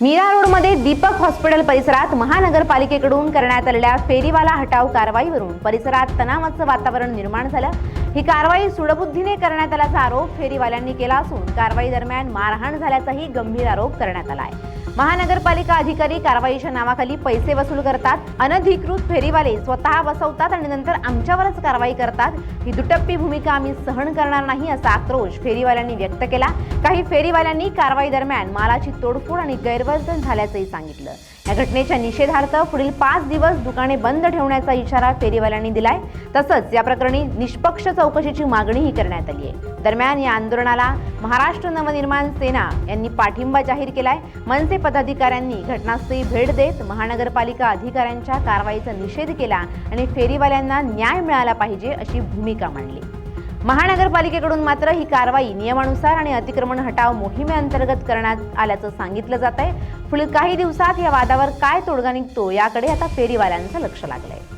Mira रोडमध्ये Deepak hospital परिसरात महानगरपालिकेकडून करण्यात आलेल्या फेरीवाला हटाव कारवाईवरून परिसरात तणावाचं वातावरण निर्माण झालं. ही कारवाई सुडबुद्धीने करण्यात आल्याचा आरोप फेरीवाल्यांनी केला असून कारवाई दरम्यान मारहाण झाल्याचाही गंभीर आरोप करण्यात आला आहे. महानगरपालिका अधिकारी कारवाईच्या नावाखाली पैसे वसूल करतात. अनधिकृत फेरीवाले स्वतः बसवतात आणि नंतर आमच्यावरच कारवाई करतात. ही दुटप्पी भूमिका आम्ही सहन करणार नाही असा आक्रोश फेरीवाल्यांनी व्यक्त केला. काही फेरीवाल्यांनी कारवाई दरम्यान मालाची तोडफोड आणि गैरवर्तन झाल्याचंही सांगितलं. या घटनेच्या निषेधार्थ पुढील पाच दिवस दुकाने बंद ठेवण्याचा इशारा फेरीवाल्यांनी दिलाय. तसंच या प्रकरणी निष्पक्ष चौकशीची मागणीही करण्यात आली आहे. दरम्यान या आंदोलनाला महाराष्ट्र नवनिर्माण सेना यांनी पाठिंबा जाहीर केलाय. मनसे पदाधिकाऱ्यांनी घटनास्थळी भेट देत महानगरपालिका अधिकाऱ्यांच्या कारवाईचा निषेध केला आणि फेरीवाल्यांना न्याय मिळाला पाहिजे अशी भूमिका मांडली. महानगरपालिकेकडून मात्र ही कारवाई नियमानुसार आणि अतिक्रमण हटाव मोहिमेअंतर्गत करण्यात आल्याचं सांगितलं जात आहे पुढील काही दिवसात या वादावर काय तोडगा निघतो याकडे आता फेरीवाल्यांचं लक्ष लागलंय.